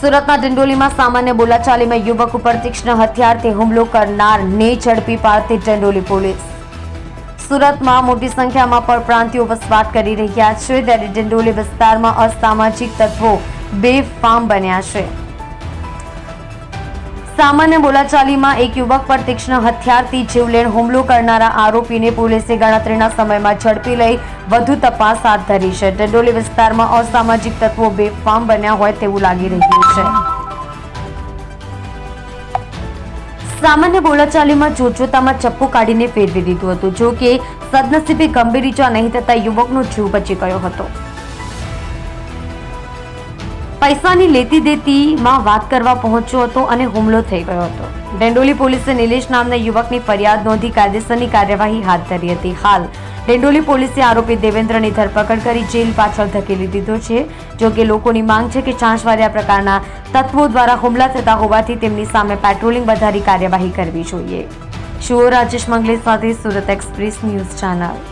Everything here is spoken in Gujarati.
સુરતના ડિંડોલીમાં સામાન્ય બોલાચાલીમાં યુવક ઉપર તીક્ષ્ણ હથિયારથી હુમલો કરનારને ઝડપી પાડતી ડિંડોલી પોલીસ. સુરતમાં મોટી સંખ્યામાં પરપ્રાંતિઓ વસવાટ કરી રહ્યા છે, ત્યારે ડિંડોલી વિસ્તારમાં અસામાજિક તત્વો બેફામ બન્યા છે. સામાન્ય બોલાચાલીમાં એક યુવક પર તીક્ષ્ણ હથિયારથી જીવલેણ હુમલો કરનારા આરોપીને પોલીસે ગણતરીના સમયમાં ઝડપી લઈ વધુ તપાસ હાથ ધરી છે. ડંડોલી વિસ્તારમાં અસામાજિક તત્વો બેફામ બન્યા હોય તેવું લાગી રહ્યું છે. સામાન્ય બોલાચાલીમાં જોતજોતામાં ચપ્પુ કાઢીને ફેરવી દીધું હતું, જો કે સદનસીબે ગંભીર ઇજા નહીં થતા યુવકનો જીવ બચી ગયો હતો. પૈસાની લેતી દેતીમાં વાત કરવા પહોંચ્યો હતો અને હુમલો થઈ ગયો હતો. ડેન્ડોલી પોલીસે નિલેશ નામના યુવકની ફરિયાદ નોંધી કાયદેસરની કાર્યવાહી હાથ ધરી હતી. હાલ ડેન્ડોલી પોલીસે આરોપી દેવેન્દ્રની ધરપકડ કરી જેલ પાછળ ધકેલી દીધો છે. જો કે લોકોની માંગ છે કે ચાંચવાડિયા પ્રકારના તત્વો દ્વારા હુમલા થતા હોવાથી તેમની સામે પેટ્રોલિંગ વધારી કાર્યવાહી કરવી જોઈએ. શુઓ રાજેશ મંગલે સાથે સુરત એક્સપ્રેસ ન્યૂઝ ચેનલ?